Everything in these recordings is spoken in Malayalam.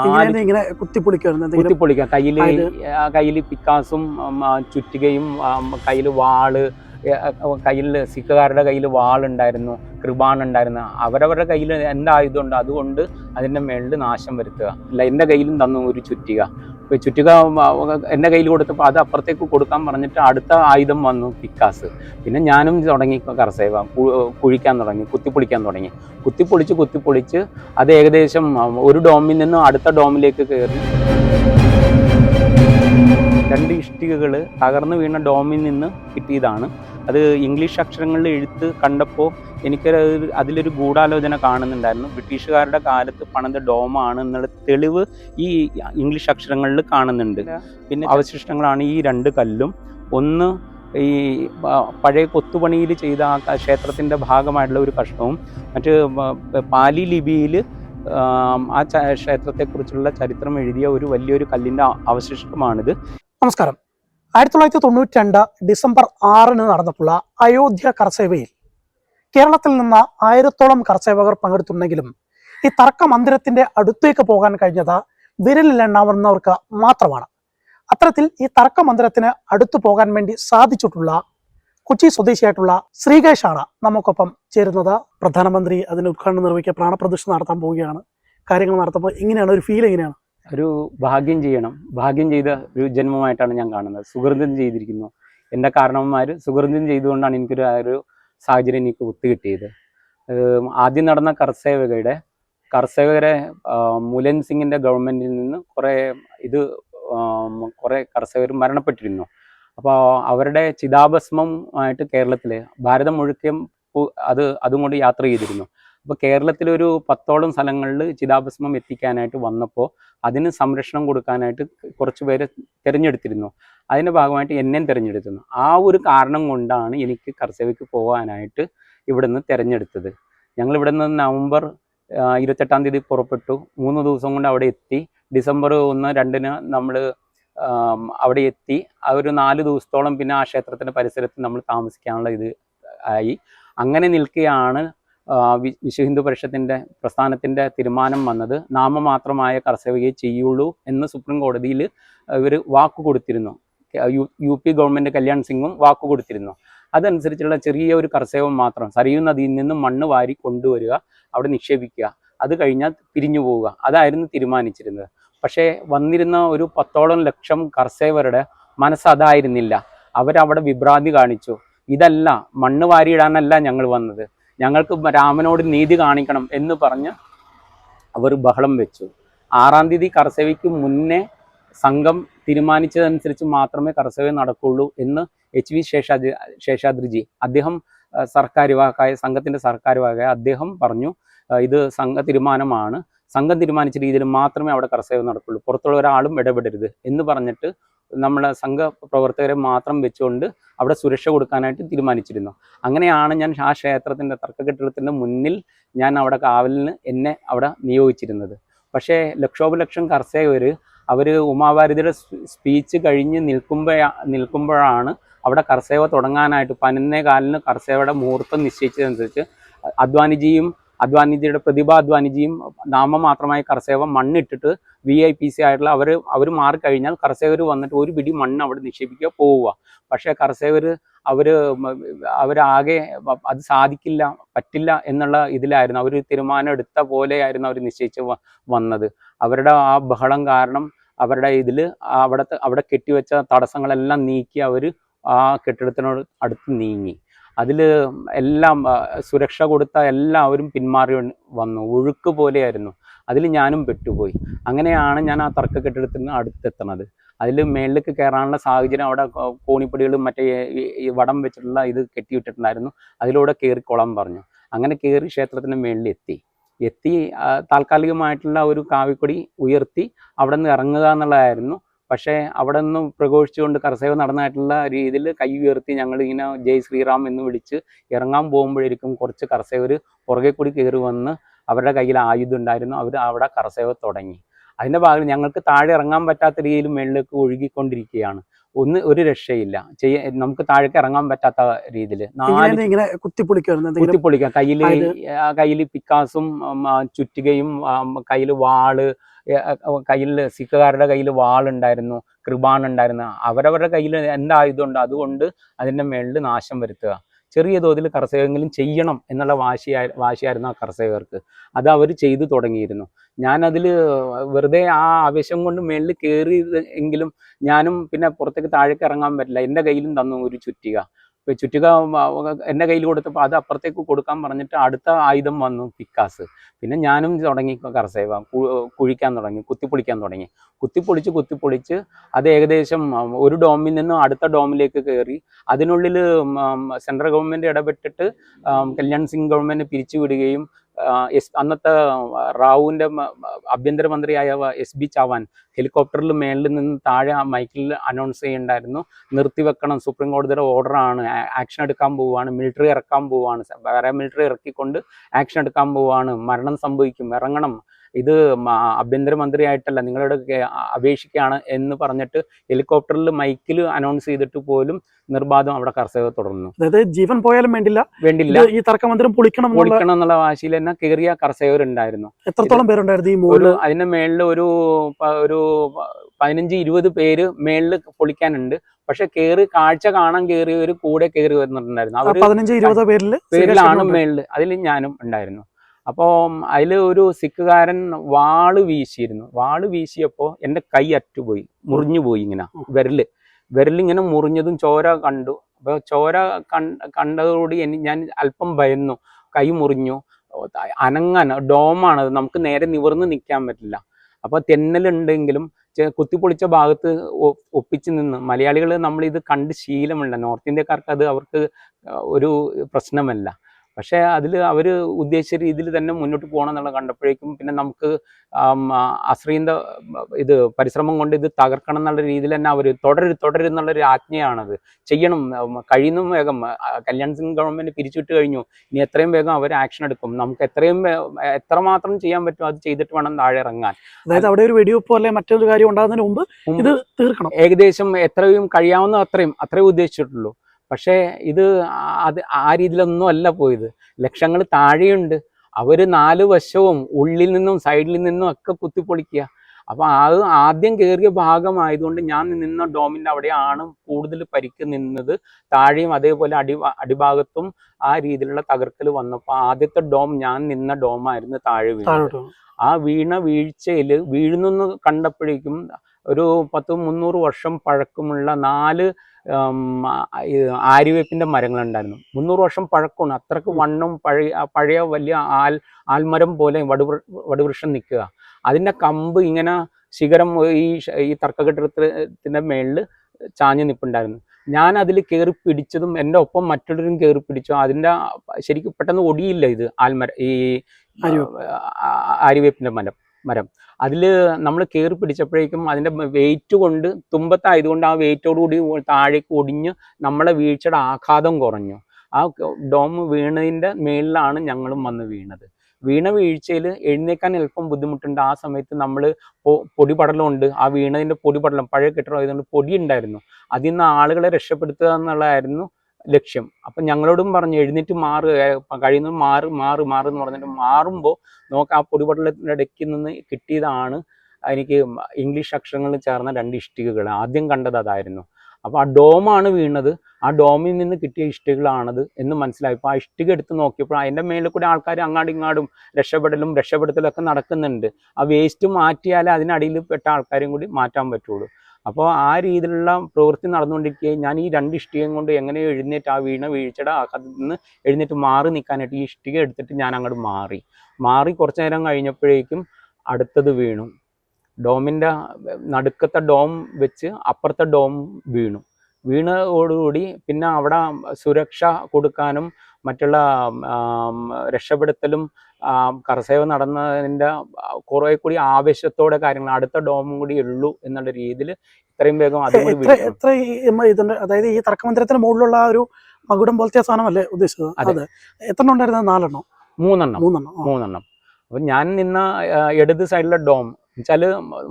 ഇങ്ങനെ ഇങ്ങനെ കുത്തിപ്പൊളിക്കുമായിരുന്നു എന്തെങ്കിലും കുത്തിപ്പൊളിക്കാം കയ്യിൽ കയ്യിൽ പിക്കാസും ചുറ്റുകയും കയ്യിൽ വാൾ കയ്യിൽ സിഖുകാരുടെ കയ്യിൽ വാളുണ്ടായിരുന്നു കൃപാണുണ്ടായിരുന്നു. അവരവരുടെ കയ്യിൽ എന്താ ആയുധമുണ്ട് അതുകൊണ്ട് അതിന്റെ മേളിൽ നാശം വരുത്തുക. അല്ല എന്റെ കയ്യിലും തന്നു ഒരു ചുറ്റിക. ചുറ്റിക എന്റെ കയ്യിൽ കൊടുത്തപ്പോൾ അത് അപ്പുറത്തേക്ക് കൊടുക്കാൻ പറഞ്ഞിട്ട് അടുത്ത ആയുധം വന്നു പിക്കാസ്. പിന്നെ ഞാനും തുടങ്ങി കർസേവ കുഴിക്കാൻ തുടങ്ങി കുത്തിപ്പൊളിക്കാൻ തുടങ്ങി. കുത്തിപ്പൊളിച്ച് കുത്തിപ്പൊളിച്ച് അത് ഏകദേശം ഒരു ഡോമിൽ നിന്നും അടുത്ത ഡോമിലേക്ക് കയറി രണ്ട് ഇഷ്ടികകൾ തകർന്നു വീണ ഡോമിൽ നിന്ന് കിട്ടിയതാണ്. അത് ഇംഗ്ലീഷ് അക്ഷരങ്ങളിൽ എഴുത്ത് കണ്ടപ്പോൾ എനിക്ക് അതിലൊരു ഗൂഢാലോചന കാണുന്നുണ്ടായിരുന്നു. ബ്രിട്ടീഷുകാരുടെ കാലത്ത് പണിത ഡോമാണ് എന്നുള്ള തെളിവ് ഈ ഇംഗ്ലീഷ് അക്ഷരങ്ങളിൽ കാണുന്നുണ്ട്. പിന്നെ അവശിഷ്ടങ്ങളാണ് ഈ രണ്ട് കല്ലും. ഒന്ന് ഈ പഴയ കൊത്തുപണിയിൽ ചെയ്ത ആ ക്ഷേത്രത്തിന്റെ ഭാഗമായിട്ടുള്ള ഒരു കഷ്ണവും മറ്റ് പാലി ലിപിയിൽ ആ ക്ഷേത്രത്തെക്കുറിച്ചുള്ള ചരിത്രം എഴുതിയ ഒരു വലിയൊരു കല്ലിന്റെ അവശിഷ്ടമാണിത്. നമസ്കാരം. ആയിരത്തി തൊള്ളായിരത്തി തൊണ്ണൂറ്റി രണ്ട് ഡിസംബർ ആറിന് നടന്നിട്ടുള്ള അയോധ്യ കർസേവയിൽ കേരളത്തിൽ നിന്ന് ആയിരത്തോളം കർസേവകർ പങ്കെടുത്തിട്ടുണ്ടെങ്കിലും ഈ തർക്ക മന്ദിരത്തിന്റെ അടുത്തേക്ക് പോകാൻ കഴിഞ്ഞത് വിരലിലെണ്ണാവുന്നവർക്ക് മാത്രമാണ്. അത്തരത്തിൽ ഈ തർക്ക മന്ദിരത്തിന് അടുത്തു പോകാൻ വേണ്ടി സാധിച്ചിട്ടുള്ള കൊച്ചി സ്വദേശിയായിട്ടുള്ള ശ്രീകേഷാണ് നമുക്കൊപ്പം ചേരുന്നത്. പ്രധാനമന്ത്രി അതിന് ഉദ്ഘാടനം നിർവഹിക്കുക പ്രാണപ്രതിഷ്ഠ നടത്താൻ പോവുകയാണ്. കാര്യങ്ങൾ നടത്തുമ്പോൾ എങ്ങനെയാണ് ഒരു ഫീൽ എങ്ങനെയാണ്? ഒരു ഭാഗ്യം ചെയ്യണം. ഭാഗ്യം ചെയ്ത ഒരു ജന്മമായിട്ടാണ് ഞാൻ കാണുന്നത്. സുഹൃതം ചെയ്തിരിക്കുന്നു. എന്റെ കാരണവന്മാർ സുഹൃതം ചെയ്തുകൊണ്ടാണ് എനിക്കൊരു ആ ഒരു സാഹചര്യം എനിക്ക് ഒത്തുകിട്ടിയത്. കിട്ടിയത് ആദ്യം നടന്ന കർസേവകയുടെ കർസേവകരെ മുലൻ സിംഗിന്റെ ഗവൺമെന്റിൽ നിന്ന് കുറേ ഇത് കുറേ കർഷകർ മരണപ്പെട്ടിരുന്നു. അപ്പോൾ അവരുടെ ചിതാഭസ്മമായിട്ട് കേരളത്തിൽ ഭാരതം മുഴുക്കം അത് അതും കൊണ്ട് യാത്ര ചെയ്തിരുന്നു. അപ്പോൾ കേരളത്തിലൊരു പത്തോളം സ്ഥലങ്ങളിൽ ചിതാഭസ്മം എത്തിക്കാനായിട്ട് വന്നപ്പോൾ അതിന് സംരക്ഷണം കൊടുക്കാനായിട്ട് കുറച്ച് പേരെ തിരഞ്ഞെടുത്തിരുന്നു. അതിന്റെ ഭാഗമായിട്ട് എന്നെയും തിരഞ്ഞെടുത്തിരുന്നു. ആ ഒരു കാരണം കൊണ്ടാണ് എനിക്ക് കർസേവയ്ക്ക് പോകാനായിട്ട് ഇവിടുന്ന് തിരഞ്ഞെടുത്തത്. ഞങ്ങൾ ഇവിടുന്ന് നവംബർ ആ, ഇരുപത്തെട്ടാം തീയതി പുറപ്പെട്ടു. മൂന്ന് ദിവസം കൊണ്ട് അവിടെ എത്തി. ഡിസംബർ ഒന്ന് രണ്ടിന് നമ്മൾ അവിടെ എത്തി. ആ ഒരു നാല് ദിവസത്തോളം പിന്നെ ആ ക്ഷേത്രത്തിന്റെ പരിസരത്ത് നമ്മൾ താമസിക്കാനുള്ള ഇത് ആയി. അങ്ങനെ നിൽക്കുകയാണ് വിശ്വ ഹിന്ദു പരിഷത്തിന്റെ പ്രസ്ഥാനത്തിന്റെ തീരുമാനം വന്നത് നാമമാത്രമായ കർഷകയെ ചെയ്യുള്ളൂ എന്ന് സുപ്രീം കോടതിയിൽ ഇവർ വാക്ക് കൊടുത്തിരുന്നു യു പി ഗവൺമെന്റ് കല്യാൺ സിംഗും വാക്ക് കൊടുത്തിരുന്നു അതനുസരിച്ചുള്ള ചെറിയ ഒരു കർസേവം മാത്രം സരയൂ നദിയിൽ നിന്നും മണ്ണ് വാരി കൊണ്ടുവരിക അവിടെ നിക്ഷേപിക്കുക അത് കഴിഞ്ഞാൽ പിരിഞ്ഞു പോവുക അതായിരുന്നു തീരുമാനിച്ചിരുന്നത്. പക്ഷേ വന്നിരുന്ന ഒരു പത്തോളം ലക്ഷം കർസേവരുടെ മനസ്സതായിരുന്നില്ല അവരവിടെ വിഭ്രാന്തി കാണിച്ചു. ഇതല്ല മണ്ണ് വാരിയിടാനല്ല ഞങ്ങൾ വന്നത്. ഞങ്ങൾക്ക് രാമനോട് നീതി കാണിക്കണം എന്ന് പറഞ്ഞ് അവർ ബഹളം വെച്ചു. ആറാം തീയതി കർസേവയ്ക്ക് മുന്നേ സംഘം തീരുമാനിച്ചതനുസരിച്ച് മാത്രമേ കർസേവ നടക്കുള്ളൂ എന്ന് എച്ച് വി ശേഷാദ്രി ശേഷാദ്രിജി അദ്ദേഹം സർക്കാർ വാക്കായ സംഘത്തിന്റെ സർക്കാർ വാക്കായ അദ്ദേഹം പറഞ്ഞു ഇത് സംഘ തീരുമാനമാണ്. സംഘം തീരുമാനിച്ച രീതിയിൽ മാത്രമേ അവിടെ കർസേവ നടക്കുള്ളൂ. പുറത്തുള്ള ഒരാളും ഇടപെടരുത് എന്ന് പറഞ്ഞിട്ട് നമ്മളെ സംഘ പ്രവർത്തകരെ മാത്രം വെച്ചുകൊണ്ട് അവിടെ സുരക്ഷ കൊടുക്കാനായിട്ട് തീരുമാനിച്ചിരുന്നു. അങ്ങനെയാണ് ഞാൻ ആ ക്ഷേത്രത്തിന്റെ തർക്കകെട്ടിടത്തിന്റെ മുന്നിൽ ഞാൻ അവിടെ കാവലിന് എന്നെ അവിടെ നിയോഗിച്ചിരുന്നത്. പക്ഷേ ലക്ഷോപലക്ഷം കർഷകർ അവർ ഉമാഭാരതിയുടെ സ്പീച്ച് കഴിഞ്ഞ് നിൽക്കുമ്പോ നിൽക്കുമ്പോഴാണ് അവിടെ കർസേവ തുടങ്ങാനായിട്ട് പതിനൊന്നേ കാലിന് കർസേവയുടെ മുഹൂർത്തം നിശ്ചയിച്ചതനുസരിച്ച് അദ്വാനിജിയും അദ്വാനിജിയുടെ പ്രതിഭ അദ്വാനിജിയും നാമമാത്രമായ കർസേവ മണ്ണിട്ടിട്ട് വി ഐ പി സി ആയിട്ടുള്ള അവർ അവർ മാറിക്കഴിഞ്ഞാൽ കർസേവർ വന്നിട്ട് ഒരു പിടി മണ്ണ് അവിടെ നിക്ഷേപിക്കുക പോവുക. പക്ഷേ കർസേവർ അവർ അവരാകെ അത് സാധിക്കില്ല പറ്റില്ല എന്നുള്ള ഇതിലായിരുന്നു. അവർ തീരുമാനം എടുത്ത പോലെയായിരുന്നു അവർ നിശ്ചയിച്ച് വന്നത്. അവരുടെ ആ ബഹളം കാരണം അവരുടെ ഇതിൽ അവിടുത്തെ അവിടെ കെട്ടിവെച്ച തടസ്സങ്ങളെല്ലാം നീക്കി അവർ ആ കെട്ടിടത്തിനോട് അടുത്ത് നീങ്ങി. അതിൽ എല്ലാം സുരക്ഷ കൊടുത്ത എല്ലാവരും പിന്മാറി വന്ന്. ഒഴുക്ക് പോലെയായിരുന്നു. അതിൽ ഞാനും പെട്ടുപോയി. അങ്ങനെയാണ് ഞാൻ ആ തർക്ക കെട്ടിടത്തിന് അടുത്തെത്തണത്. അതിൽ മേളിലേക്ക് കയറാനുള്ള സാഹചര്യം അവിടെ കോണിപ്പടികളും മറ്റേ ഈ- വടം വെച്ചിട്ടുള്ള ഇത് കെട്ടിയിട്ടിട്ടുണ്ടായിരുന്നു. അതിലൂടെ കയറി കുളം പറഞ്ഞു. അങ്ങനെ കയറി ക്ഷേത്രത്തിന് മേളിൽ എത്തി എത്തി താൽക്കാലികമായിട്ടുള്ള ഒരു കാവിക്കൊടി ഉയർത്തി അവിടെ നിന്ന് ഇറങ്ങുക എന്നുള്ളതായിരുന്നു. പക്ഷേ അവിടെ നിന്ന് പ്രഘോഷിച്ചുകൊണ്ട് കർസേവ നടന്നതായിട്ടുള്ള രീതിയിൽ കൈ ഉയർത്തി ഞങ്ങൾ ഇങ്ങനെ ജയ് ശ്രീറാം എന്ന് വിളിച്ച് ഇറങ്ങാൻ പോകുമ്പോഴേക്കും കുറച്ച് കർസേവർ പുറകെ കൂടി കയറി വന്ന് അവരുടെ കയ്യിൽ ആയുധം ഉണ്ടായിരുന്നു. അവർ അവിടെ കർസേവ തുടങ്ങി. അതിന്റെ ഭാഗം ഞങ്ങൾക്ക് താഴെ ഇറങ്ങാൻ പറ്റാത്ത രീതിയിൽ മുകളിലേക്ക് ഒഴുകിക്കൊണ്ടിരിക്കുകയാണ്. ഒന്ന് ഒരു രക്ഷയില്ല. ചെയ്യ നമുക്ക് താഴേക്ക് ഇറങ്ങാൻ പറ്റാത്ത രീതിയിൽ. നാല് ഇങ്ങനെ കുത്തിപ്പൊളിക്കുമായിരുന്നു കയ്യിൽ കയ്യിൽ പിക്കാസും ചുറ്റുകയും കയ്യിൽ വാൾ കയ്യിൽ സിഖുകാരുടെ കയ്യിൽ വാളുണ്ടായിരുന്നു കൃപാൺ ഉണ്ടായിരുന്നു അവരവരുടെ കയ്യിൽ എന്ത് ആയുധമുണ്ട് അതുകൊണ്ട് അതിന്റെ മേളിൽ നാശം വരുത്തുക. ചെറിയ തോതിൽ കർഷകരെങ്കിലും ചെയ്യണം എന്നുള്ള വാശിയായി വാശിയായിരുന്നു ആ കർഷകർക്ക്. അത് അവർ ചെയ്തു തുടങ്ങിയിരുന്നു. ഞാനതിൽ വെറുതെ ആ ആവേശം കൊണ്ട് മേളിൽ കയറി എങ്കിലും ഞാനും പിന്നെ പുറത്തേക്ക് താഴേക്ക് ഇറങ്ങാൻ പറ്റില്ല. എന്റെ കയ്യിലും തന്നു ഒരു ചുറ്റിക. ചുറ്റിക എന്റെ കയ്യിൽ കൊടുത്തപ്പോൾ അത് അപ്പുറത്തേക്ക് കൊടുക്കാൻ പറഞ്ഞിട്ട് അടുത്ത ആയുധം വന്നു പിക്കാസ്. പിന്നെ ഞാനും തുടങ്ങി കർസേവ കുഴിക്കാൻ തുടങ്ങി കുത്തിപ്പൊളിക്കാൻ തുടങ്ങി. കുത്തിപ്പൊളിച്ച് കുത്തിപ്പൊളിച്ച് അത് ഏകദേശം ഒരു ഡോമിൽ നിന്നും അടുത്ത ഡോമിലേക്ക് കയറി അതിനുള്ളിൽ സെൻട്രൽ ഗവൺമെന്റ് ഇടപെട്ടിട്ട് കല്യാൺ സിംഗ് ഗവൺമെന്റ് പിരിച്ചുവിടുകയും എസ് അന്നത്തെ റാവുവിന്റെ ആഭ്യന്തരമന്ത്രിയായ എസ് ബി ചവാൻ ഹെലികോപ്റ്ററിൽ മേളിൽ നിന്ന് താഴെ മൈക്കിൽ അനൗൺസ് ചെയ്യുന്നുണ്ടായിരുന്നു നിർത്തിവെക്കണം. സുപ്രീം കോടതിയുടെ ഓർഡറാണ് ആക്ഷൻ എടുക്കാൻ പോവുകയാണ് മിലിറ്ററി ഇറക്കാൻ പോവുകയാണ് വേറെ മിലിറ്ററി ഇറക്കിക്കൊണ്ട് ആക്ഷൻ എടുക്കാൻ പോവുകയാണ് മരണം സംഭവിക്കും. ഇറങ്ങണം. ഇത് ആഭ്യന്തരമന്ത്രിയായിട്ടല്ല നിങ്ങളോട് അപേക്ഷിക്കുകയാണ് എന്ന് പറഞ്ഞിട്ട് ഹെലികോപ്റ്ററിൽ മൈക്കിൽ അനൗൺസ് ചെയ്തിട്ട് പോലും നിർബാധം അവിടെ കർഷകർ തുടർന്നു. അതായത് ജീവൻ പോയാലും വേണ്ടില്ല. വേണ്ടില്ല. ഈ തർക്കമന്ത്രം പൊളിക്കണം എന്നുള്ള പൊളിക്കണം എന്നുള്ള വാശിയിൽ തന്നെ കയറിയ കർഷകരുണ്ടായിരുന്നു. എത്രത്തോളം പേരുണ്ടായിരുന്നു ഈ ഒരു അതിന്റെ മേളിൽ ഒരു ഒരു പതിനഞ്ച് ഇരുപത് പേര് മേളിൽ പൊളിക്കാനുണ്ട്. പക്ഷെ കേറി കാഴ്ച കാണാൻ കയറിയവർ കൂടെ കയറി വരുന്നുണ്ടായിരുന്നു പതിനഞ്ച് ഇരുപത് പേരിൽ പേരിലാണ് മേളിൽ അതിൽ ഞാനും ഉണ്ടായിരുന്നു. അപ്പോൾ അതിൽ ഒരു സിഖുകാരൻ വാൾ വീശിയിരുന്നു. വാൾ വീശിയപ്പോൾ എന്റെ കൈ അറ്റുപോയി മുറിഞ്ഞു പോയി ഇങ്ങനെ വിരൽ. വിരലിങ്ങനെ മുറിഞ്ഞതും ചോര കണ്ടു. അപ്പോൾ ചോര കണ്ട കണ്ടതോടുകൂടി ഞാൻ അല്പം ഭയന്നു. കൈ മുറിഞ്ഞു. അനങ്ങാൻ ഡോമാണത് നമുക്ക് നേരെ നിവർന്ന് നിൽക്കാൻ പറ്റില്ല. അപ്പോൾ തെന്നലുണ്ടെങ്കിലും കുത്തിപ്പൊളിച്ച ഭാഗത്ത് ഒപ്പിച്ച് നിന്ന്. മലയാളികൾ നമ്മളിത് കണ്ട് ശീലമുണ്ട്. നോർത്ത് ഇന്ത്യക്കാർക്ക് അത് അവർക്ക് ഒരു പ്രശ്നമല്ല. പക്ഷേ അതിൽ അവർ ഉദ്ദേശിച്ച രീതിയിൽ തന്നെ മുന്നോട്ട് പോകണം എന്നുള്ള കണ്ടപ്പോഴേക്കും പിന്നെ നമുക്ക് അശ്രീന്ത ഇത് പരിശ്രമം കൊണ്ട് ഇത് തകർക്കണം എന്നുള്ള രീതിയിൽ തന്നെ അവർ തുടരും തുടരും എന്നുള്ളൊരു ആജ്ഞയാണത്. ചെയ്യണം കഴിയുന്നും വേഗം കല്യാൺ സിംഗ് ഗവൺമെന്റ് പിരിച്ചുവിട്ട് കഴിഞ്ഞു. ഇനി എത്രയും വേഗം അവർ ആക്ഷൻ എടുക്കും. നമുക്ക് എത്രയും എത്രമാത്രം ചെയ്യാൻ പറ്റും അത് ചെയ്തിട്ട് വേണം താഴെ ഇറങ്ങാൻ. അതായത് അവിടെ ഒരു വെടിവെപ്പോ അല്ലെ മറ്റൊരു കാര്യം ഉണ്ടാകുന്നതിന് മുമ്പ് ഇത് തീർക്കണം. ഏകദേശം എത്രയും കഴിയാവുന്ന അത്രയും അത്രയും ഉദ്ദേശിച്ചിട്ടുള്ളൂ. പക്ഷേ ഇത് അത് ആ രീതിയിലൊന്നും അല്ല പോയത്. ലക്ഷങ്ങൾ താഴെയുണ്ട്. അവർ നാല് വശവും ഉള്ളിൽ നിന്നും സൈഡിൽ നിന്നും ഒക്കെ കുത്തിപ്പൊളിക്കുക. അപ്പോൾ അത് ആദ്യം കയറിയ ഭാഗമായതുകൊണ്ട് ഞാൻ നിന്ന ഡോമിന്റെ അവിടെയാണ് കൂടുതൽ പരിക്ക് നിന്നത്. താഴെയും അതേപോലെ അടി അടിഭാഗത്തും ആ രീതിയിലുള്ള തകർക്കൽ വന്നപ്പോൾ ആദ്യത്തെ ഡോം ഞാൻ നിന്ന ഡോമായിരുന്നു താഴെ വീണത്. ആ വീണ വീഴ്ചയിൽ വീഴുന്നു കണ്ടപ്പോഴേക്കും ഒരു പത്ത് മുന്നൂറ് വർഷം പഴക്കമുള്ള നാല് ഉം, ആ, ഈ മരങ്ങളുണ്ടായിരുന്നു. മുന്നൂറ് വർഷം പഴക്കമാണ്. അത്രയ്ക്ക് വണ്ണം പഴയ പഴയ വലിയ ആൽ ആൽമരം പോലെ വടുവൃ വടുവൃക്ഷം നിൽക്കുക. അതിന്റെ കമ്പ് ഇങ്ങനെ ശിഖരം ഈ ഈ തർക്കകെട്ടിടത്തിന്റെ മേളിൽ ചാഞ്ഞു നിൽപ്പുണ്ടായിരുന്നു ഞാൻ അതിൽ കയറി പിടിച്ചതും എന്റെ ഒപ്പം മറ്റുള്ളവരും കയറി പിടിച്ചു. അതിന്റെ ശരിക്കും പെട്ടെന്ന് ഒടിയില്ല ഇത് ആൽമര ഈ ആര്യവേപ്പിന്റെ മരം. മരം. അതിൽ നമ്മൾ കയറി പിടിച്ചപ്പോഴേക്കും അതിന്റെ വെയിറ്റ് കൊണ്ട് തുമ്പത്തായതുകൊണ്ട് ആ വെയിറ്റോടുകൂടി താഴേക്ക് ഒടിഞ്ഞ് നമ്മളെ വീഴ്ചയുടെ ആഘാതം കുറഞ്ഞു. ആ ഡോം വീണതിന്റെ മേളിലാണ് ഞങ്ങളും വന്ന് വീണത്. വീണ വീഴ്ചയിൽ എഴുന്നേക്കാൻ എളുപ്പം ബുദ്ധിമുട്ടുണ്ട്. ആ സമയത്ത് നമ്മൾ പൊടിപടലമുണ്ട്. ആ വീണതിന്റെ പൊടിപടലം പഴയ കെട്ടിടം ആയതുകൊണ്ട് പൊടി ഉണ്ടായിരുന്നു അതിൽ നിന്ന് ആളുകളെ രക്ഷപ്പെടുത്തുക എന്നുള്ളതായിരുന്നു ലക്ഷ്യം. അപ്പം ഞങ്ങളോടും പറഞ്ഞു എഴുന്നേറ്റ് മാറുക കഴിയുന്നത് മാറ് മാറ് മാറ് എന്ന് പറഞ്ഞിട്ട് മാറുമ്പോൾ നോക്ക് ആ പൊടിപടലത്തിന്റെ ഇടയ്ക്ക് നിന്ന് കിട്ടിയതാണ് എനിക്ക് ഇംഗ്ലീഷ് അക്ഷരങ്ങളിൽ ചേർന്ന രണ്ട് ഇഷ്ടികകൾ. ആദ്യം കണ്ടത് അതായിരുന്നു. അപ്പോൾ ആ ഡോമാണ് വീണത്. ആ ഡോമിൽ നിന്ന് കിട്ടിയ ഇഷ്ടികളാണത് എന്ന് മനസ്സിലായപ്പോൾ ആ ഇഷ്ടിക എടുത്ത് നോക്കിയപ്പോൾ അതിന്റെ മേളിൽ കൂടെ ആൾക്കാർ അങ്ങാടും ഇങ്ങാടും രക്ഷപ്പെടലും രക്ഷപ്പെടുത്തലും ഒക്കെ നടക്കുന്നുണ്ട്. ആ വേസ്റ്റ് മാറ്റിയാലേ അതിനടിയിൽ പെട്ട ആൾക്കാരെയും കൂടി മാറ്റാൻ പറ്റുള്ളൂ. അപ്പോൾ ആ രീതിയിലുള്ള പ്രവൃത്തി നടന്നുകൊണ്ടിരിക്കുകയും ഞാൻ ഈ രണ്ട് ഇഷ്ടികയും കൊണ്ട് എങ്ങനെ എഴുന്നേറ്റ് ആ വീണ വീഴ്ചയുടെ ആഘാതത്തിൽ നിന്ന് എഴുന്നേറ്റ് മാറി നിൽക്കാനായിട്ട് ഈ ഇഷ്ടിക എടുത്തിട്ട് ഞാൻ അങ്ങോട്ട് മാറി. മാറി കുറച്ച് നേരം കഴിഞ്ഞപ്പോഴേക്കും അടുത്തത് വീണു. ഡോമിന്റെ നടുക്കത്തെ ഡോം വെച്ച് അപ്പുറത്തെ ഡോം വീണു. വീണതോടുകൂടി പിന്നെ അവിടെ സുരക്ഷ കൊടുക്കാനും മറ്റുള്ള രക്ഷപ്പെടുത്തലും കർസേവ് നടന്നതിന്റെ കുറേ കൂടി ആവേശത്തോടെ കാര്യങ്ങൾ അടുത്ത ഡോമും കൂടി ഉള്ളൂ എന്നുള്ള രീതിയിൽ ഇത്രയും വേഗം അതും എത്ര ഇതിന്റെ അതായത് ഈ തർക്കമന്ദിരത്തിന് മുകളിലുള്ള ആ ഒരു മകുടം പോലത്തെ സാധനമല്ലേ ഉദ്ദേശിച്ചത്? അതെ. എത്ര ഉണ്ടായിരുന്നത് നാലെണ്ണം? മൂന്നെണ്ണം. മൂന്നെണ്ണം. മൂന്നെണ്ണം. അപ്പം ഞാൻ നിന്ന ഇടത് സൈഡിലെ ഡോം വെച്ചാൽ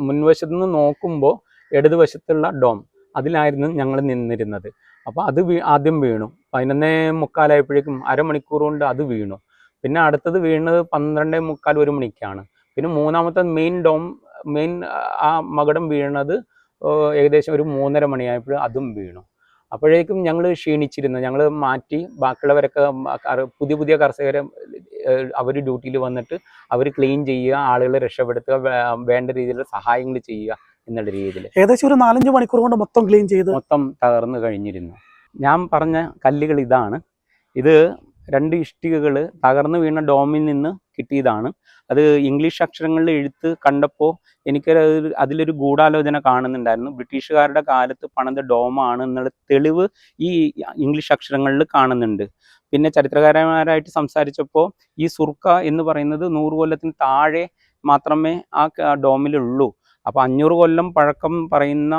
മുൻവശത്ത് നിന്ന് നോക്കുമ്പോൾ ഇടതുവശത്തുള്ള ഡോം അതിലായിരുന്നു ഞങ്ങൾ നിന്നിരുന്നത്. അപ്പോൾ അത് ആദ്യം വീണു. പതിനൊന്നേ മുക്കാലായപ്പോഴേക്കും അരമണിക്കൂർ കൊണ്ട് അത് വീണു. പിന്നെ അടുത്തത് വീണത് പന്ത്രണ്ടേ മുക്കാൽ ഒരു മണിക്കാണ്. പിന്നെ മൂന്നാമത്തെ മെയിൻ ഡോം മെയിൻ ആ മകടം വീണത് ഏകദേശം ഒരു മൂന്നര മണിയായപ്പോൾ അതും വീണു. അപ്പോഴേക്കും ഞങ്ങൾ ക്ഷീണിച്ചിരുന്നു. ഞങ്ങൾ മാറ്റി ബാക്കിയുള്ളവരൊക്കെ പുതിയ പുതിയ കർഷകരെ അവർ ഡ്യൂട്ടിയിൽ വന്നിട്ട് അവർ ക്ലീൻ ചെയ്യുക ആളുകളെ രക്ഷപ്പെടുത്തുക വേണ്ട രീതിയിലുള്ള സഹായങ്ങൾ ചെയ്യുക. എന്നുള്ള രീതിയിൽ ഏകദേശം ഒരു നാലഞ്ച് മണിക്കൂർ കൊണ്ട് മൊത്തം ക്ലീൻ ചെയ്ത് മൊത്തം തകർന്നു കഴിഞ്ഞിരുന്നു. ഞാൻ പറഞ്ഞ കല്ലുകൾ ഇതാണ്. ഇത് രണ്ട് ഇഷ്ടികകൾ തകർന്നു വീണ ഡോമിൽ നിന്ന് കിട്ടിയതാണ്. അത് ഇംഗ്ലീഷ് അക്ഷരങ്ങളിൽ എഴുത്ത് കണ്ടപ്പോൾ എനിക്ക് അതിലൊരു ഗൂഢാലോചന കാണുന്നുണ്ടായിരുന്നു. ബ്രിട്ടീഷുകാരുടെ കാലത്ത് പണിത ഡോമാണ് എന്നുള്ള തെളിവ് ഈ ഇംഗ്ലീഷ് അക്ഷരങ്ങളിൽ കാണുന്നുണ്ട്. പിന്നെ ചരിത്രകാരന്മാരായിട്ട് സംസാരിച്ചപ്പോൾ ഈ സുർക്ക എന്ന് പറയുന്നത് നൂറ് കൊല്ലത്തിന് താഴെ മാത്രമേ ആ ഡോമിലുള്ളൂ. അപ്പൊ അഞ്ഞൂറ് കൊല്ലം പഴക്കം പറയുന്ന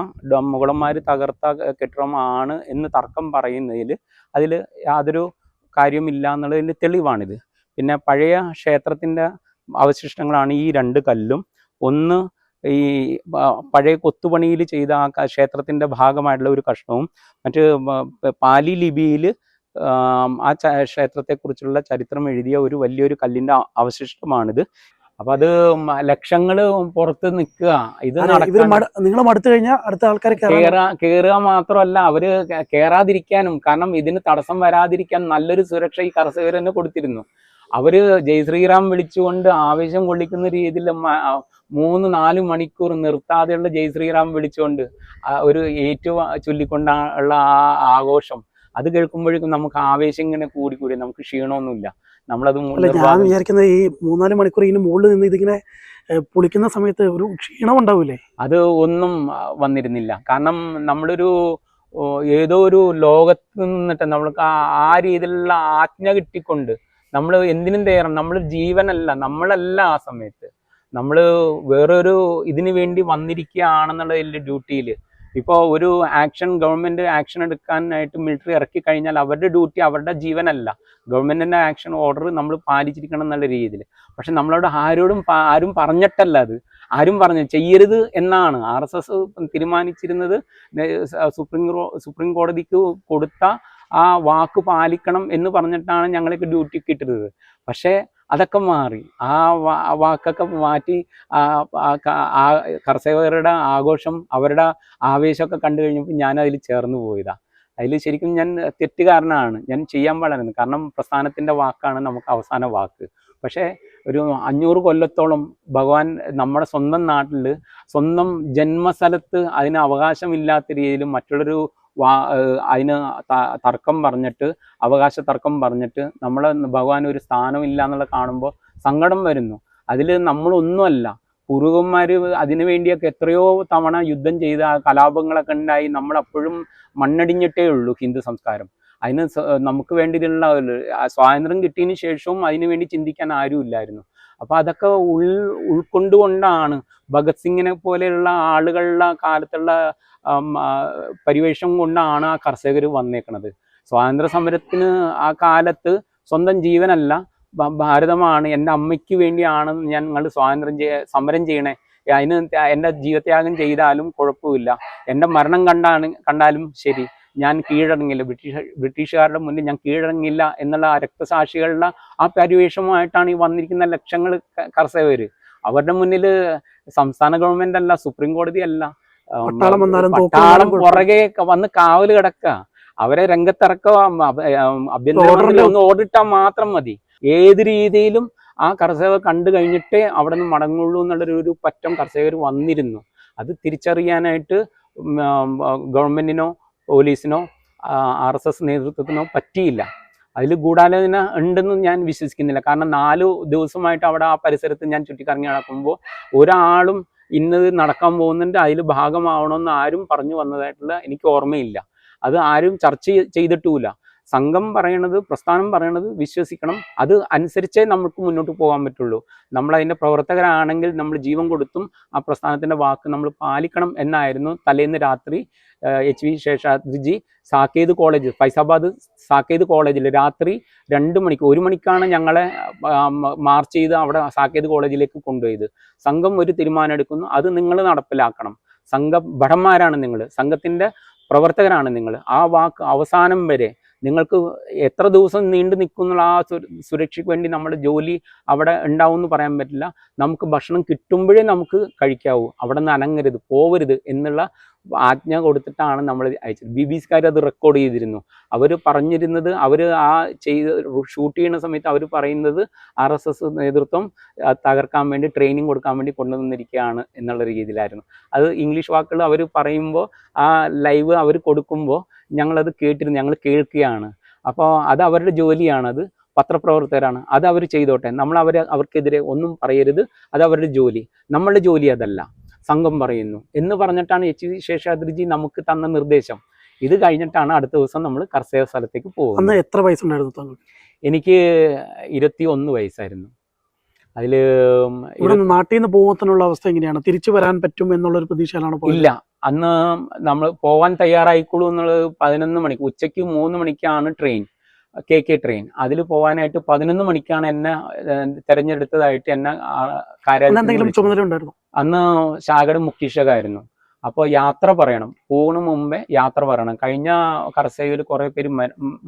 മുഗളന്മാർ തകർത്ത കെട്ടിടമാണ് എന്ന് തർക്കം പറയുന്നതിൽ അതിൽ യാതൊരു കാര്യമില്ല എന്നുള്ളതിന്റെ തെളിവാണിത്. പിന്നെ പഴയ ക്ഷേത്രത്തിന്റെ അവശിഷ്ടങ്ങളാണ് ഈ രണ്ട് കല്ലും. ഒന്ന് ഈ പഴയ കൊത്തുപണിയിൽ ചെയ്ത ആ ക്ഷേത്രത്തിന്റെ ഭാഗമായിട്ടുള്ള ഒരു കഷ്ണവും മറ്റ് പാലി ലിപിയിൽ ആ ക്ഷേത്രത്തെക്കുറിച്ചുള്ള ചരിത്രം എഴുതിയ ഒരു വലിയൊരു കല്ലിന്റെ അവശിഷ്ടമാണിത്. അപ്പൊ അത് ലക്ഷങ്ങൾ ലക്ഷങ്ങൾ പുറത്ത് നിൽക്കുക. ഇത് നിങ്ങൾ മടുത്തു കഴിഞ്ഞാൽ അടുത്ത ആൾക്കാർ കേറാ കേറുക മാത്രമല്ല അവർ കേറാതിരിക്കാനും കാരണം ഇതിന് തടസ്സം വരാതിരിക്കാൻ നല്ലൊരു സുരക്ഷ ഈ കർഷകർ തന്നെ കൊടുത്തിരുന്നു. അവർ ജയ് ശ്രീറാം വിളിച്ചുകൊണ്ട് ആവേശം കൊള്ളിക്കുന്ന രീതിയിൽ മൂന്ന് നാല് മണിക്കൂർ നിർത്താതെയുള്ള ജയ് ശ്രീറാം വിളിച്ചുകൊണ്ട് ഒരു ഏറ്റു ചൊല്ലിക്കൊണ്ടുള്ള ആ ആഘോഷം. അത് കേൾക്കുമ്പോഴേക്കും നമുക്ക് ആവേശം ഇങ്ങനെ കൂടി കൂടി നമുക്ക് ക്ഷീണമൊന്നുമില്ല. നമ്മളത് ഞാൻ വിചാരിക്കുന്നത് ഈ മൂന്നാൽ മണിക്കൂർ ഇതിന് മുകളിൽ നിന്ന് ഇതിങ്ങനെ പൊളിക്കുന്ന സമയത്ത് ഒരു ക്ഷീണം ഉണ്ടാവൂലേ? അത് ഒന്നും വന്നിരുന്നില്ല. കാരണം നമ്മളൊരു ഏതോ ഒരു ലോകത്ത് നിന്നിട്ട് നമ്മൾക്ക് ആ ആ രീതിയിലുള്ള ആജ്ഞ കിട്ടിക്കൊണ്ട് നമ്മൾ എന്തിനും തയ്യാറാണ് നമ്മൾ ജീവനല്ല നമ്മളല്ല ആ സമയത്ത്. നമ്മൾ വേറൊരു ഇതിനു വേണ്ടി വന്നിരിക്കുകയാണെന്നുള്ള ഡ്യൂട്ടിയിൽ ഇപ്പോൾ ഒരു ആക്ഷൻ ഗവൺമെന്റ് ആക്ഷൻ എടുക്കാനായിട്ട് മിലിറ്ററി ഇറക്കി കഴിഞ്ഞാൽ അവരുടെ ഡ്യൂട്ടി അവരുടെ ജീവനല്ല. ഗവൺമെന്റിന്റെ ആക്ഷൻ ഓർഡർ നമ്മൾ പാലിച്ചിരിക്കണം എന്നുള്ള രീതിയിൽ പക്ഷെ നമ്മളോട് ആരോടും ആരും പറഞ്ഞിട്ടല്ല അത്. ആരും പറഞ്ഞു ചെയ്യരുത് എന്നാണ് ആർ എസ് എസ് തീരുമാനിച്ചിരുന്നത്. സുപ്രീം സുപ്രീം കോടതിക്ക് കൊടുത്ത ആ വാക്ക് പാലിക്കണം എന്ന് പറഞ്ഞിട്ടാണ് ഞങ്ങൾക്ക് ഡ്യൂട്ടി കിട്ടുന്നത് പക്ഷേ അതൊക്കെ മാറി. ആ വാക്കൊക്കെ മാറ്റി ആ കർഷകരുടെ ആഘോഷം അവരുടെ ആവേശമൊക്കെ കണ്ടു കഴിഞ്ഞപ്പോൾ ഞാൻ അതിൽ ചേർന്ന് പോയതാ. അതിൽ ശരിക്കും ഞാൻ തെറ്റുകാരനാണ്. ഞാൻ ചെയ്യാൻ പാടായിരുന്നു കാരണം പ്രസ്ഥാനത്തിന്റെ വാക്കാണ് നമുക്ക് അവസാന വാക്ക്. പക്ഷേ ഒരു അഞ്ഞൂറ് കൊല്ലത്തോളം ഭഗവാൻ നമ്മുടെ സ്വന്തം നാട്ടിൽ സ്വന്തം ജന്മസ്ഥലത്ത് അതിന് അവകാശമില്ലാത്ത രീതിയിൽ മറ്റുള്ളൊരു വാ അതിന് തർക്കം പറഞ്ഞിട്ട് അവകാശ തർക്കം പറഞ്ഞിട്ട് നമ്മൾ ഭഗവാൻ ഒരു സ്ഥാനമില്ല എന്നുള്ള കാണുമ്പോൾ സങ്കടം വരുന്നു. അതിൽ നമ്മളൊന്നുമല്ല. കുറുകന്മാർ അതിനു വേണ്ടിയൊക്കെ എത്രയോ തവണ യുദ്ധം ചെയ്ത കലാപങ്ങളൊക്കെ ഉണ്ടായി. നമ്മളപ്പോഴും മണ്ണടിഞ്ഞിട്ടേ ഉള്ളൂ ഹിന്ദു സംസ്കാരം. അതിന് നമുക്ക് വേണ്ടിയിട്ടുള്ള സ്വാതന്ത്ര്യം കിട്ടിയതിന് ശേഷവും അതിനു വേണ്ടി ചിന്തിക്കാൻ ആരും ഇല്ലായിരുന്നു. അപ്പൊ അതൊക്കെ ഉൾ ഉൾക്കൊണ്ടുകൊണ്ടാണ് ഭഗത് സിംഗിനെ പോലെയുള്ള ആളുകളുടെ കാലത്തുള്ള പരിവേഷം കൊണ്ടാണ് ആ കർഷകർ വന്നേക്കുന്നത് സ്വാതന്ത്ര്യ സമരത്തിന് ആ കാലത്ത് സ്വന്തം ജീവനല്ല ഭാരതമാണ് എന്റെ അമ്മയ്ക്ക് വേണ്ടിയാണ് ഞാൻ നിങ്ങൾ സ്വാതന്ത്ര്യം ചെയ്യ സമരം ചെയ്യണേ. അതിന് എന്റെ ജീവത്യാഗം ചെയ്താലും കുഴപ്പമില്ല. എന്റെ മരണം കണ്ടാണ് കണ്ടാലും ശരി. ഞാൻ കീഴടങ്ങില്ല. ബ്രിട്ടീഷ് ബ്രിട്ടീഷുകാരുടെ മുന്നിൽ ഞാൻ കീഴടങ്ങില്ല എന്നുള്ള ആ രക്തസാക്ഷികളുടെ ആ പരിവേഷമായിട്ടാണ് ഈ വന്നിരിക്കുന്ന ലക്ഷങ്ങൾ കർഷകർ അവരുടെ മുന്നിൽ സംസ്ഥാന ഗവൺമെന്റ് അല്ല സുപ്രീം കോടതി അല്ല പട്ടാളം വന്നാലും പട്ടാളം പുറകെ വന്ന് കാവൽ കിടക്ക. അവരെ രംഗത്തിറക്കുക അഭ്യന്തര ഒന്ന് ഓടിട്ടാൽ മാത്രം മതി. ഏത് രീതിയിലും ആ കർഷകർ കണ്ടു കഴിഞ്ഞിട്ടേ അവിടെ നിന്ന് മടങ്ങുള്ളൂ എന്നുള്ളൊരു ഒരു പറ്റം കർഷകർ വന്നിരുന്നു. അത് തിരിച്ചറിയാനായിട്ട് ഗവൺമെന്റിനോ പോലീസിനോ ആർ എസ് എസ് നേതൃത്വത്തിനോ പറ്റിയില്ല. അതിൽ ഗൂഢാലോചന ഉണ്ടെന്ന് ഞാൻ വിശ്വസിക്കുന്നില്ല. കാരണം നാലു ദിവസമായിട്ട് അവിടെ ആ പരിസരത്ത് ഞാൻ ചുറ്റിക്കറങ്ങി നടക്കുമ്പോൾ ഒരാളും ഇന്നത് നടക്കാൻ പോകുന്നുണ്ട് അതിൽ ഭാഗമാവണമെന്ന് ആരും പറഞ്ഞു വന്നതായിട്ടുള്ള എനിക്ക് ഓർമ്മയില്ല. അത് ആരും ചർച്ച ചെയ്- ചെയ്തിട്ടുമില്ല. സംഘം പറയണത് പ്രസ്ഥാനം പറയണത് വിശ്വസിക്കണം. അത് അനുസരിച്ചേ നമുക്ക് മുന്നോട്ട് പോകാൻ പറ്റുള്ളൂ. നമ്മൾ അതിന്റെ പ്രവർത്തകരാണെങ്കിൽ നമ്മൾ ജീവൻ കൊടുത്തും ആ പ്രസ്ഥാനത്തിന്റെ വാക്ക് നമ്മൾ പാലിക്കണം എന്നായിരുന്നു തലേന്ന് രാത്രി H V Seshadriji Saket college Faizabad Saket കോളേജിൽ രാത്രി രണ്ട് മണിക്ക് ഒരു മണിക്കാണ് ഞങ്ങളെ മാർച്ച് ചെയ്ത് അവിടെ സാക്കേത് കോളേജിലേക്ക് കൊണ്ടുപോയത്. സംഘം ഒരു തീരുമാനം എടുക്കുന്നു. അത് നിങ്ങൾ നടപ്പിലാക്കണം. സംഘ ഭടന്മാരാണ് നിങ്ങൾ. സംഘത്തിന്റെ പ്രവർത്തകരാണ് നിങ്ങൾ. ആ വാക്ക് അവസാനം വരെ നിങ്ങൾക്ക് എത്ര ദിവസം നീണ്ടു നിൽക്കുന്നുള്ള ആ സുരക്ഷയ്ക്ക് വേണ്ടി നമ്മുടെ ജോലി അവിടെ ഉണ്ടാവും എന്ന് പറയാൻ പറ്റില്ല. നമുക്ക് ഭക്ഷണം കിട്ടുമ്പോഴേ നമുക്ക് കഴിക്കാവൂ. അവിടെ നിന്ന് അനങ്ങരുത് പോവരുത് എന്നുള്ള ആജ്ഞ കൊടുത്തിട്ടാണ് നമ്മൾ അയച്ചത്. ബി ബി സിക്കാർ അത് റെക്കോർഡ് ചെയ്തിരുന്നു. അവർ പറഞ്ഞിരുന്നത് അവർ ആ ചെയ്ത് ഷൂട്ട് ചെയ്യുന്ന സമയത്ത് അവർ പറയുന്നത് ആർ എസ് എസ് നേതൃത്വം തകർക്കാൻ വേണ്ടി ട്രെയിനിങ് കൊടുക്കാൻ വേണ്ടി കൊണ്ടുവന്നിരിക്കുകയാണ് എന്നുള്ള രീതിയിലായിരുന്നു. അത് ഇംഗ്ലീഷ് വാക്കുകൾ അവർ പറയുമ്പോൾ ആ ലൈവ് അവർ കൊടുക്കുമ്പോൾ ഞങ്ങളത് കേട്ടിരുന്നു ഞങ്ങൾ കേൾക്കുകയാണ്. അപ്പോൾ അത് അവരുടെ ജോലിയാണ് അത് പത്രപ്രവർത്തകരാണ്. അത് അവർ ചെയ്തോട്ടെ. നമ്മൾ അവർ അവർക്കെതിരെ ഒന്നും പറയരുത്. അത് അവരുടെ ജോലി. നമ്മളുടെ ജോലി അതല്ല. സംഘം പറയുന്നു. എന്ന് പറഞ്ഞിട്ടാണ് എച്ച് വി ശേഷാദ്രിജി നമുക്ക് തന്ന നിർദ്ദേശം. ഇത് കഴിഞ്ഞിട്ടാണ് അടുത്ത ദിവസം നമ്മൾ കർഷക സ്ഥലത്തേക്ക് പോകുന്നത്. അന്ന് എത്ര വയസ്സുണ്ടായിരുന്നു താങ്കൾക്ക്? എനിക്ക് ഇരുപത്തി ഒന്ന് വയസ്സായിരുന്നു അതിൽ ഇവിടെ നാട്ടിൽ നിന്ന് പോകുന്നതിനുള്ള അവസ്ഥ എങ്ങനെയാണ്? തിരിച്ചു വരാൻ പറ്റും എന്നുള്ള ഒരു പ്രതീക്ഷയിലാണ് ഇല്ല. അന്ന് നമ്മൾ പോവാൻ തയ്യാറായിക്കോളൂ എന്നുള്ളത് പതിനൊന്ന് മണിക്ക് ഉച്ചയ്ക്ക് മൂന്ന് മണിക്കാണ് ട്രെയിൻ കെ കെ ട്രെയിൻ അതിൽ പോകാനായിട്ട് പതിനൊന്ന് മണിക്കാണ് എന്നെ തെരഞ്ഞെടുത്തതായിട്ട് എന്നെ ആ അന്ന് ശാഖയുടെ മുഖ്യശകായിരുന്നു അപ്പോൾ യാത്ര പറയണം. പോകുന്ന മുമ്പേ യാത്ര പറയണം. കഴിഞ്ഞ കർഷകയിൽ കുറേ പേര്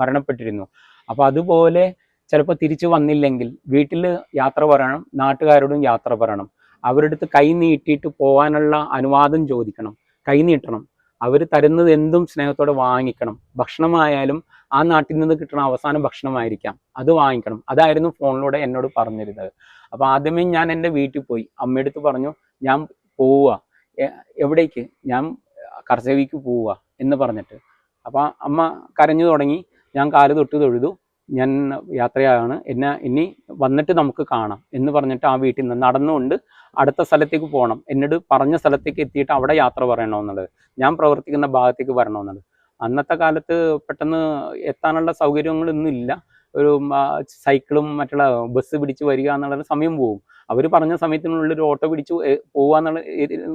മരണപ്പെട്ടിരുന്നു. അപ്പോൾ അതുപോലെ ചിലപ്പോൾ തിരിച്ചു വന്നില്ലെങ്കിൽ വീട്ടിൽ യാത്ര പറയണം നാട്ടുകാരോടും യാത്ര പറയണം. അവരുടെ അടുത്ത് കൈ നീട്ടിയിട്ട് പോകാനുള്ള അനുവാദം ചോദിക്കണം. കൈ നീട്ടണം. അവർ തരുന്നത് എന്തും സ്നേഹത്തോടെ വാങ്ങിക്കണം. ഭക്ഷണമായാലും ആ നാട്ടിൽ നിന്ന് കിട്ടുന്ന അവസാന ഭക്ഷണമായിരിക്കാം. അത് വാങ്ങിക്കണം. അതായിരുന്നു ഫോണിലൂടെ എന്നോട് പറഞ്ഞിരുന്നത്. അപ്പോൾ ആദ്യമേ ഞാൻ എന്റെ വീട്ടിൽ പോയി. അമ്മയടുത്ത് പറഞ്ഞു ഞാൻ പോവുക. എവിടേക്ക്? ഞാൻ കർസേവിക്ക് പോവുക. എന്ന് പറഞ്ഞിട്ട്. അപ്പോൾ അമ്മ കരഞ്ഞു തുടങ്ങി. ഞാൻ കാൽ തൊട്ട് തൊഴുതു. ഞാൻ യാത്രയാണ്. എന്നെ ഇനി വന്നിട്ട് നമുക്ക് കാണാം എന്ന് പറഞ്ഞിട്ട് ആ വീട്ടിൽ നിന്ന് നടന്നുകൊണ്ട് അടുത്ത സ്ഥലത്തേക്ക് പോകണം എന്നോട് പറഞ്ഞ സ്ഥലത്തേക്ക് എത്തിയിട്ട് അവിടെ യാത്ര പറയണമെന്നുള്ളത്. ഞാൻ പ്രവർത്തിക്കുന്ന ഭാഗത്തേക്ക് വരണമെന്നുള്ളത്. അന്നത്തെ കാലത്ത് പെട്ടെന്ന് എത്താനുള്ള സൗകര്യങ്ങളൊന്നും ഇല്ല ഒരു സൈക്കിളും മറ്റുള്ള ബസ് പിടിച്ച് വരിക എന്നുള്ള സമയം പോകും അവർ പറഞ്ഞ സമയത്തിനുള്ളിൽ ഒരു ഓട്ടോ പിടിച്ച് പോകുക എന്നുള്ള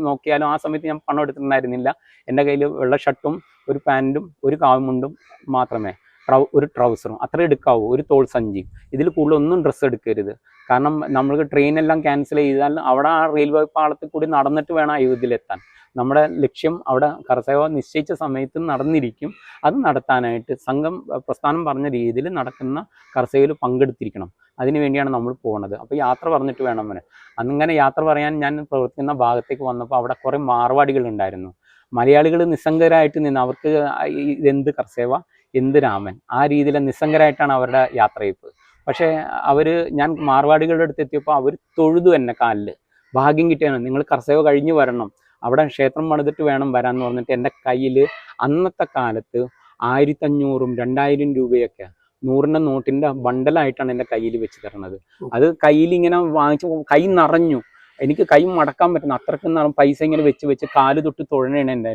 നോക്കിയാലും ആ സമയത്ത് ഞാൻ പണം എടുത്തിട്ടുണ്ടായിരുന്നില്ല. എന്റെ കയ്യിൽ വെള്ള ഷർട്ടും ഒരു പാന്റും ഒരു കാവുമുണ്ടും മാത്രമേ. ഒരു ട്രൗസറും. അത്ര എടുക്കാവൂ. ഒരു തോൾ സഞ്ചിയും. ഇതിൽ കൂടുതലൊന്നും ഡ്രസ്സ് എടുക്കരുത്. കാരണം നമ്മൾക്ക് ട്രെയിൻ എല്ലാം ക്യാൻസൽ ചെയ്താൽ അവിടെ ആ റെയിൽവേ പാളത്തിൽ കൂടി നടന്നിട്ട് വേണം അയോധ്യയിലെത്താൻ നമ്മുടെ ലക്ഷ്യം അവിടെ കർസേവ നിശ്ചയിച്ച സമയത്ത് നടന്നിരിക്കും. അത് നടത്താനായിട്ട് സംഘം പ്രസ്ഥാനം പറഞ്ഞ രീതിയിൽ നടക്കുന്ന കർസേവയിൽ പങ്കെടുത്തിരിക്കണം. അതിനുവേണ്ടിയാണ് നമ്മൾ പോകുന്നത് അപ്പോൾ യാത്ര പറഞ്ഞിട്ട് വേണം അവന്. അങ്ങനെ യാത്ര പറയാൻ ഞാൻ പ്രവർത്തിക്കുന്ന ഭാഗത്തേക്ക് വന്നപ്പോൾ അവിടെ കുറേ മാർവാടികളുണ്ടായിരുന്നു. മലയാളികൾ നിസ്സംഗരായിട്ട് നിന്ന് അവർക്ക് ഇതെന്ത് കർസേവ എന്ത് രാമൻ? ആ രീതിയിൽ നിസ്സംഗരായിട്ടാണ് അവരുടെ യാത്രയിപ്പ് പക്ഷേ അവർ ഞാൻ മാർവാടികളുടെ അടുത്ത് എത്തിയപ്പോൾ അവർ തൊഴുതു എന്നെ കാലിൽ ഭാഗ്യം കിട്ടിയാണ്. നിങ്ങൾ കർസേവ കഴിഞ്ഞു വരണം. അവിടെ ക്ഷേത്രം പണിതിട്ട് വേണം വരാൻ എന്ന് പറഞ്ഞിട്ട് എന്റെ കയ്യിൽ അന്നത്തെ കാലത്ത് ആയിരത്തഞ്ഞൂറും രണ്ടായിരം രൂപയൊക്കെ നൂറിന്റെ നോട്ടിന്റെ ബണ്ടലായിട്ടാണ് എന്റെ കയ്യിൽ വെച്ച് തരണത്. അത് കയ്യിൽ ഇങ്ങനെ വാങ്ങിച്ച് കൈ നിറഞ്ഞു. എനിക്ക് കൈ മടക്കാൻ പറ്റുന്ന അത്രയ്ക്ക് പൈസ ഇങ്ങനെ വെച്ച് വെച്ച് കാൽ തൊട്ട് തൊഴണേണ് എന്റെ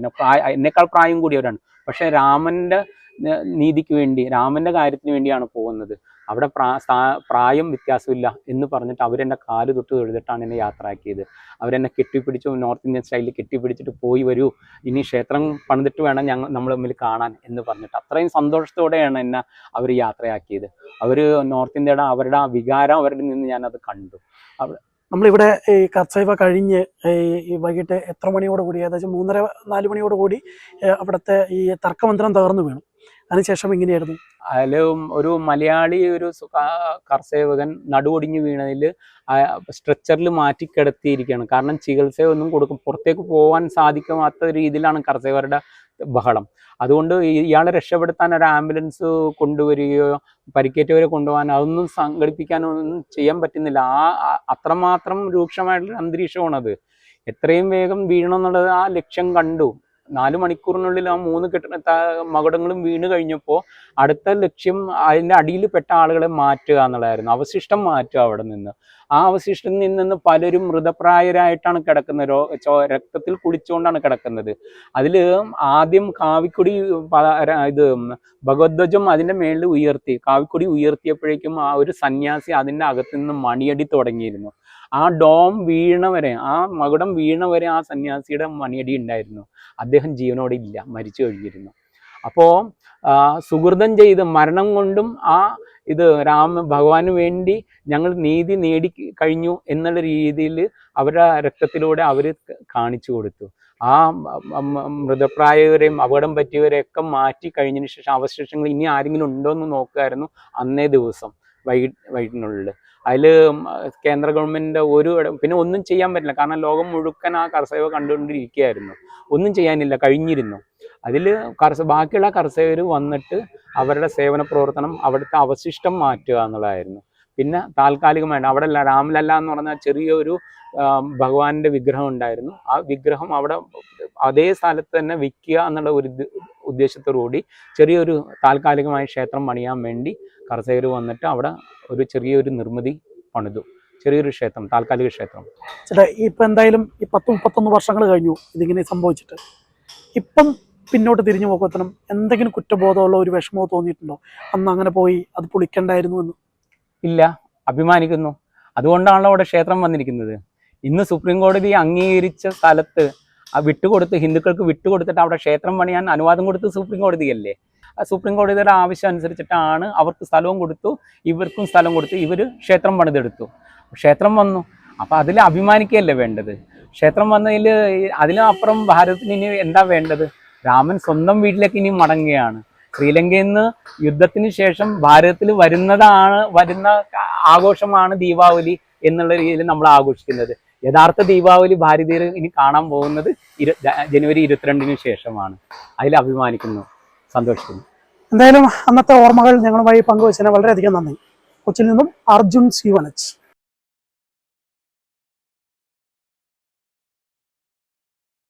എന്നെക്കാൾ പ്രായം കൂടിയവരാണ്. പക്ഷേ രാമന്റെ നീതിക്ക് വേണ്ടി രാമന്റെ കാര്യത്തിന് വേണ്ടിയാണ് പോകുന്നത്. അവിടെ പ്രാ പ്രായം വ്യത്യാസമില്ല എന്ന് പറഞ്ഞിട്ട് അവരെന്നെ കാൽ തൊട്ട് തൊഴുതിട്ടാണ് എന്നെ യാത്രയാക്കിയത്. അവരെന്നെ കെട്ടിപ്പിടിച്ചു നോർത്ത് ഇന്ത്യൻ സ്റ്റൈലിൽ കെട്ടിപ്പിടിച്ചിട്ട് പോയി വരൂ. ഇനി ക്ഷേത്രം പണിതിട്ട് വേണം ഞങ്ങൾ നമ്മൾ തമ്മിൽ കാണാൻ എന്ന് പറഞ്ഞിട്ട് അത്രയും സന്തോഷത്തോടെയാണ് എന്നെ അവർ യാത്രയാക്കിയത്. അവർ നോർത്ത് ഇന്ത്യയുടെ അവരുടെ ആ വികാരം അവരുടെ നിന്ന് ഞാനത് കണ്ടു. നമ്മളിവിടെ ഈ കർസൈവ കഴിഞ്ഞ് ഈ- വൈകിട്ട് എത്ര മണിയോട് കൂടി ഏകദേശം മൂന്നര നാല് മണിയോട് കൂടി അവിടുത്തെ ഈ തർക്കമന്ത്രം തകർന്നു വീണു. അതിനുശേഷം എങ്ങനെയായിരുന്നു അതിലും ഒരു മലയാളി ഒരു കർഷകൻ നടുവൊടിഞ്ഞു വീണതിൽ സ്ട്രെച്ചറിൽ മാറ്റി കിടത്തിയിരിക്കുകയാണ്. കാരണം ചികിത്സയൊന്നും കൊടുക്കും പുറത്തേക്ക് പോകാൻ സാധിക്കാത്ത രീതിയിലാണ് കർസേവരുടെ ബഹളം. അതുകൊണ്ട് ഇയാളെ രക്ഷപ്പെടുത്താൻ ഒരു ആംബുലൻസ് കൊണ്ടുവരികയോ പരിക്കേറ്റവരെ കൊണ്ടുപോകാൻ അതൊന്നും സംഘടിപ്പിക്കാനോ ഒന്നും ചെയ്യാൻ പറ്റുന്നില്ല. ആ അത്രമാത്രം രൂക്ഷമായിട്ടുള്ള അന്തരീക്ഷമാണത്. എത്രയും വേഗം വീഴണം എന്നുള്ളത് ആ ലക്ഷ്യം കണ്ടു. നാല് മണിക്കൂറിനുള്ളിൽ ആ മൂന്ന് കെട്ടിട മകുടങ്ങളും വീണ് കഴിഞ്ഞപ്പോൾ അടുത്ത ലക്ഷ്യം അതിന്റെ അടിയിൽ പെട്ട ആളുകളെ മാറ്റുക എന്നുള്ളതായിരുന്നു. അവശിഷ്ടം മാറ്റുക അവിടെ നിന്ന്. ആ അവശിഷ്ടത്തിൽ നിന്ന് പലരും മൃതപ്രായരായിട്ടാണ് കിടക്കുന്നത്. രക്തത്തിൽ കുളിച്ചുകൊണ്ടാണ് കിടക്കുന്നത്. അതിൽ ആദ്യം കാവിക്കൊടി ഇത് ഭഗവത്വജം അതിന്റെ മേളിൽ ഉയർത്തി. കാവിക്കൊടി ഉയർത്തിയപ്പോഴേക്കും ആ ഒരു സന്യാസി അതിന്റെ അകത്തു നിന്ന് മണിയടി തുടങ്ങിയിരുന്നു. ആ ഡോം വീണ വരെ ആ മകുടം വീണ വരെ ആ സന്യാസിയുടെ മണിയടി ഉണ്ടായിരുന്നു. അദ്ദേഹം ജീവനോടെ ഇല്ല മരിച്ചു കഴിഞ്ഞിരുന്നു. അപ്പോൾ സുഹൃതം ചെയ്ത് മരണം കൊണ്ടും ആ ഇത് രാമ ഭഗവാന് വേണ്ടി ഞങ്ങൾ നീതി നേടി കഴിഞ്ഞു എന്നുള്ള രീതിയിൽ അവരുടെ രക്തത്തിലൂടെ അവർ കാണിച്ചു കൊടുത്തു. ആ മൃതപ്രായവരെയും അപകടം പറ്റിയവരെയൊക്കെ മാറ്റി കഴിഞ്ഞതിന് ശേഷം അവശേഷങ്ങൾ ഇനി ആരെങ്കിലും ഉണ്ടോ എന്ന് നോക്കുമായിരുന്നു അന്നേ ദിവസം വൈകിട്ട് വൈകിട്ടിനുള്ളിൽ അതിൽ കേന്ദ്ര ഗവൺമെന്റിന്റെ ഒരു പിന്നെ ഒന്നും ചെയ്യാൻ പറ്റില്ല. കാരണം ലോകം മുഴുക്കൻ ആ കർസേവ കണ്ടുകൊണ്ടിരിക്കുകയായിരുന്നു. ഒന്നും ചെയ്യാനില്ല കഴിഞ്ഞിരുന്നു. അതിൽ കർസ ബാക്കിയുള്ള കർഷകർ വന്നിട്ട് അവരുടെ സേവന പ്രവർത്തനം അവിടുത്തെ അവശിഷ്ടം മാറ്റുക എന്നുള്ളതായിരുന്നു. പിന്നെ താൽക്കാലികമായിട്ട് അവിടെ രാമലല്ല എന്ന് പറഞ്ഞ ചെറിയൊരു ഭഗവാന്റെ വിഗ്രഹം ഉണ്ടായിരുന്നു. ആ വിഗ്രഹം അവിടെ അതേ സ്ഥലത്ത് തന്നെ വിൽക്കുക എന്നുള്ള ഒരു കൂടി ഉദ്ദേശത്തോടുകൂടി ചെറിയൊരു താൽക്കാലികമായ ക്ഷേത്രം പണിയാൻ വേണ്ടി കർഷകർ വന്നിട്ട് അവിടെ ഒരു ചെറിയൊരു നിർമ്മിതി പണിതു. ചെറിയൊരു ക്ഷേത്രം താൽക്കാലിക ക്ഷേത്രം. ചേട്ടാ ഇപ്പൊ എന്തായാലും ഈ പത്ത് മുപ്പത്തൊന്ന് വർഷങ്ങൾ കഴിഞ്ഞു ഇതിങ്ങനെ സംഭവിച്ചിട്ട്. ഇപ്പം പിന്നോട്ട് തിരിഞ്ഞു പോകത്തണം എന്തെങ്കിലും കുറ്റബോധമുള്ള ഒരു വിഷമമോ തോന്നിയിട്ടുണ്ടോ? അന്ന് അങ്ങനെ പോയി അത് പൊളിക്കണ്ടായിരുന്നു എന്ന്. ഇല്ല അഭിമാനിക്കുന്നു. അതുകൊണ്ടാണല്ലോ അവിടെ ക്ഷേത്രം വന്നിരിക്കുന്നത്. ഇന്ന് സുപ്രീം കോടതി അംഗീകരിച്ച സ്ഥലത്ത് ആ വിട്ടുകൊടുത്ത് ഹിന്ദുക്കൾക്ക് വിട്ടുകൊടുത്തിട്ട് അവിടെ ക്ഷേത്രം പണിയാൻ അനുവാദം കൊടുത്ത് സുപ്രീം കോടതിയല്ലേ? ആ സുപ്രീം കോടതിയുടെ ആവശ്യം അനുസരിച്ചിട്ടാണ് അവർക്ക് സ്ഥലവും കൊടുത്തു ഇവർക്കും സ്ഥലം കൊടുത്തു ഇവർ ക്ഷേത്രം പണിതെടുത്തു. ക്ഷേത്രം വന്നു. അപ്പോൾ അതിൽ അഭിമാനിക്കുകയല്ലേ വേണ്ടത്? ക്ഷേത്രം വന്നതിൽ അതിനപ്പുറം ഭാരതത്തിന് ഇനി എന്താ വേണ്ടത്? രാമൻ സ്വന്തം വീട്ടിലേക്ക് ഇനി മടങ്ങുകയാണ്. ശ്രീലങ്കയിൽ നിന്ന് യുദ്ധത്തിന് ശേഷം ഭാരതത്തിൽ വരുന്നതാണ് വരുന്ന ആഘോഷമാണ് ദീപാവലി എന്നുള്ള രീതിയിൽ നമ്മൾ ആഘോഷിക്കുന്നത്. യഥാർത്ഥ ദീപാവലി ഭാരതീയർ ഇനി കാണാൻ പോകുന്നത് ജനുവരി ഇരുപത്തിരണ്ടിന് ശേഷമാണ്. അതിൽ അഭിമാനിക്കുന്നു സന്തോഷിക്കുന്നു. എന്തായാലും അന്നത്തെ ഓർമ്മകൾ ഞങ്ങളുമായി പങ്കുവച്ചതിന് വളരെയധികം നന്ദി. കൊച്ചിയിൽ നിന്നും അർജുൻ സി വനച്ച്